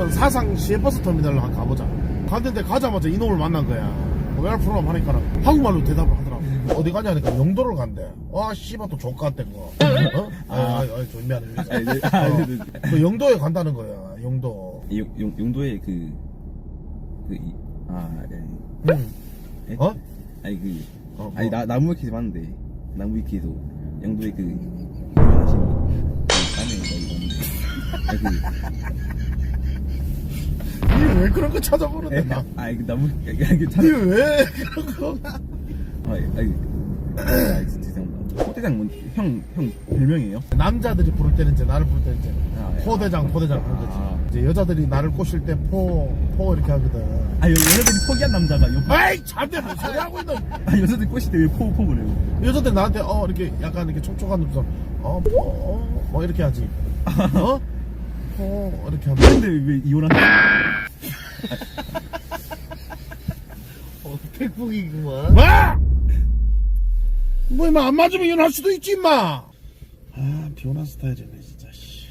오늘은 사상 시외버스 터미널로 가보자. 갔는데 가자마자 이놈을 만난 거야. 왜 프로그램 하니까 한국말로 대답을 하더라고. 어디 가냐니까 영도를 간대. 와, 씨발 또 족같댄 거. 어? 아, 아, 아, 좀 미안해. 아, 네, 아, 네, 네. 그 영도에 간다는 거야, 영도. 이 용, 용, 용도에 그, 그, 이, 아, 네. 응. 예? 어? 아니, 그, 어, 아니, 뭐. 나, 나무 위키에서 봤는데, 나무 위키에서, 영도에 그, 유명하신, 그, 사내가 이거 봤는데, 아니, 니 왜 그런 거 찾아보는데, 그, 나. 아니, 그 나무, 아니, 그, 차, 니왜 그런 거. 아니, 아니, 아, 죄송합니다. 호대장, 뭐, 형, 형, 별명이에요? 남자들이 부를 때는 이제 나를 부를 때는 이제 아, 예. 포대장, 포대장 부른 거지. 아. 이제 여자들이 나를 꼬실 때 포, 포 이렇게 하거든. 아, 여, 여자들이 포기한 남자가, 요, 아이, 잠대 무슨 소리 하고 있는. 아, 여자들이 꼬실 때 왜 포, 포 그래요? 여자들 나한테 어 이렇게 약간 이렇게 촉촉한 눈썹 어, 뭐, 어, 뭐 이렇게 하지 어? 어 이렇게 하면 근데 왜 이혼한, 어, 백북이구만. 와! 뭐 임마 안 맞으면 이혼할 수도 있지 임마 아 비오나 스타일이네 진짜 씨.